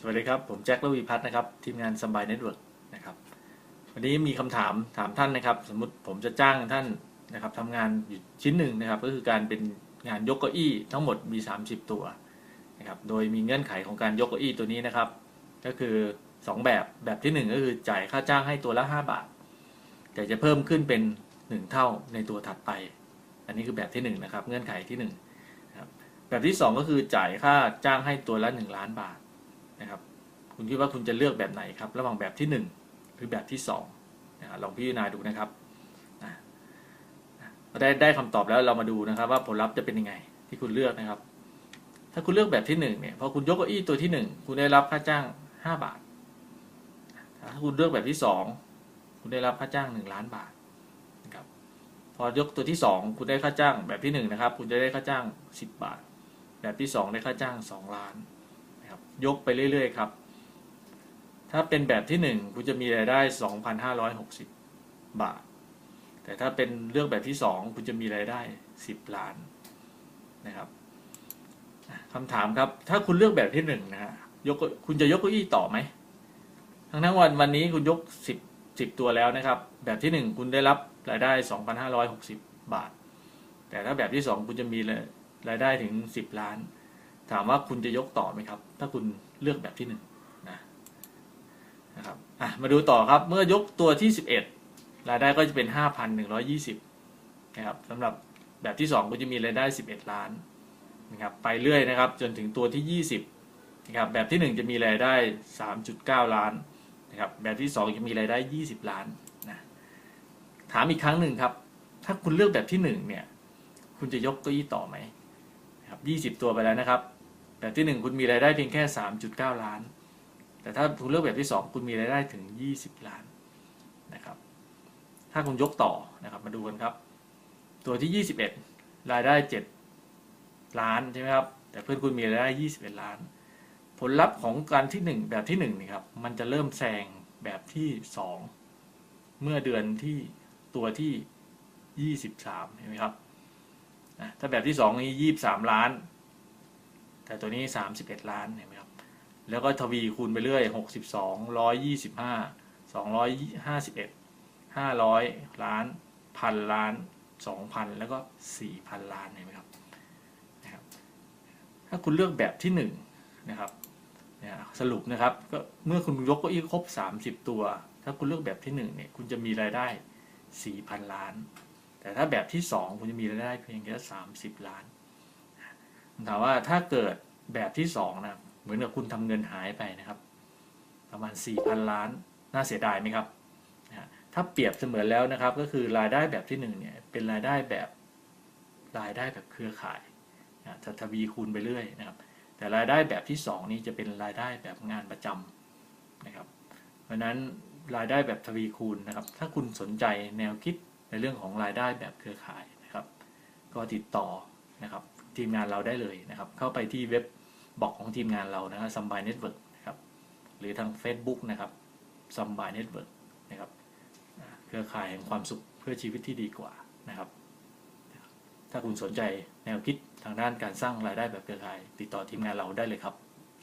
สวัสดีครับ ผมแจ็คลวีพัฒน์นะครับ ทีมงานสบายเน็ตเวิร์กนะครับ วันนี้มีคำถามถามท่านนะครับ สมมติผมจะจ้างท่านนะครับทำงานอยู่ชิ้นหนึ่งนะครับ ก็คือการเป็นงานยกเก้าอี้ทั้งหมดมี 30 ตัวนะครับ โดยมีเงื่อนไขของการยกเก้าอี้ตัวนี้นะครับ ก็คือ 2 แบบ แบบที่ 1 ก็คือจ่ายค่าจ้างให้ตัวละ 5 บาท แต่จะเพิ่มขึ้นเป็น 1 เท่าในตัวถัดไป อันนี้คือแบบที่ 1 นะครับ เงื่อนไขที่1นะครับแบบที่ 2 ก็คือจ่ายค่าจ้างให้ตัวละ 1 ล้านบาท นะครับ คุณคิดว่าคุณจะเลือกแบบไหนครับ ระหว่างแบบที่ 1 หรือแบบที่2นะครับลองพิจารณาดูนะครับนะได้ได้คำตอบแล้วเรามาดูนะครับ ว่าผลลัพธ์จะเป็นยังไงที่คุณเลือกนะครับ ถ้าคุณเลือกแบบที่1เนี่ยพอคุณยกเก้าอี้ตัวที่ 1 คุณได้รับค่าจ้าง 5 บาท ถ้าคุณเลือกแบบที่ 2 คุณได้รับค่าจ้าง 1 ล้านบาทนะครับพอยกตัวที่ 2 คุณได้ค่าจ้างแบบที่1นะครับคุณจะได้ค่าจ้าง 10 บาท แบบที่ 2 ได้ค่าจ้าง 2 ล้าน นะครับยกไปเรื่อยๆครับ ถ้าเป็นแบบที่ 1 คุณจะมีรายได้ 2,560 บาท แต่ถ้าเป็นเลือกแบบที่ 2 คุณจะมีรายได้ 10 ล้านนะครับคำถามครับ ถ้าคุณเลือกแบบที่ 1 นะฮะยกคุณจะยกเก้าอี้ต่อไหมทั้งทั้งวันวันนี้คุณยก 10 10 ตัวแล้วนะครับ แบบที่ 1 คุณได้รับรายได้ 2,560 บาท แต่ถ้าแบบที่ 2 คุณจะมีรายได้ถึง 10 ล้าน ถามว่าคุณจะยกต่อไหมครับ ถ้าคุณเลือกแบบที่หนึ่งนะนะครับอะมาดูต่อครับเมื่อยกตัวที่ 11 รายได้ก็จะเป็น 5,120นะครับสำหรับแบบที่ 2 ก็จะมีรายได้ 11 ล้านนะครับไปเรื่อยนะครับจนถึงตัวที่ 20นะครับแบบที่ 1 จะมีรายได้ 3.9 ล้านนะครับแบบที่ 2 จะมีรายได้ 20 ล้านนะถามอีกครั้งหนึ่งครับ ถ้าคุณเลือกแบบที่1เนี่ยคุณจะยกเก้าอี้ต่อไหมครับ 20 ตัวไปแล้วนะครับ แบบที่ 1 คุณมีรายได้เพียงแค่ 3.9 ล้าน แต่ถ้าคุณเลือกแบบที่ 2 คุณมีรายได้ถึง 20 ล้านนะครับ ถ้าคุณยกต่อนะครับมาดูกันครับ ตัวที่ 21 รายได้ 7 ล้านใช่ไหมครับ แต่เพื่อนคุณมีรายได้ 21 ล้าน ผลลัพธ์ของการที่ 1 แบบที่1นี่ครับ มันจะเริ่มแซงแบบที่ 2 เมื่อเดือนที่ตัวที่ 23เห็นไหมครับ ถ้าแบบที่ 2 นี้ 23 ล้าน แต่ตัวนี้ 31 ล้านเห็นไหมครับ แล้วก็ทวีคูณไปเรื่อย 62 125 251 500 ล้านพันล้าน 2,000 แล้วก็ 4,000 ล้านเห็นไหมครับนะครับ ถ้าคุณเลือกแบบที่1นะครับเนี่ยสรุปนะครับก็เมื่อคุณยกเก้าอี้ครบ 30 ตัว ถ้าคุณเลือกแบบที่1เนี่ยคุณจะมีรายได้ 4,000 ล้าน แต่ถ้าแบบที่ 2 คุณจะมีรายได้เพียงแค่ 30 ล้าน ถามว่าถ้าเกิดแบบที่สองนะเหมือนกับคุณทำเงินหายไปนะครับ ประมาณ 4,000 ล้าน น่าเสียดายไหมครับถ้าเปรียบเสมือนแล้วนะครับ ก็คือรายได้แบบที่1เนี่ยเป็นรายได้แบบรายได้แบบเครือข่ายจะทวีคูณไปเรื่อยนะครับ แต่รายได้แบบที่ 2 นี้จะเป็นรายได้แบบงานประจำนะครับ เพราะฉะนั้นรายได้แบบทวีคูณนะครับ ถ้าคุณสนใจแนวคิดในเรื่องของรายได้แบบเครือข่ายนะครับ ก็ติดต่อ นะครับทีมงานเราได้เลยนะครับ เข้าไปที่เว็บบอกของทีมงานเรานะครับซัมบายเน็ตเวิร์กนะครับหรือทาง Facebook นะครับซัมบายเน็ตเวิร์กนะครับเครือข่ายแห่งความสุขเพื่อชีวิตที่ดีกว่านะครับ ถ้าคุณสนใจแนวคิดทางด้านการสร้างรายได้แบบเครือข่าย ติดต่อทีมงานเราได้เลยครับ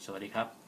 สวัสดีครับ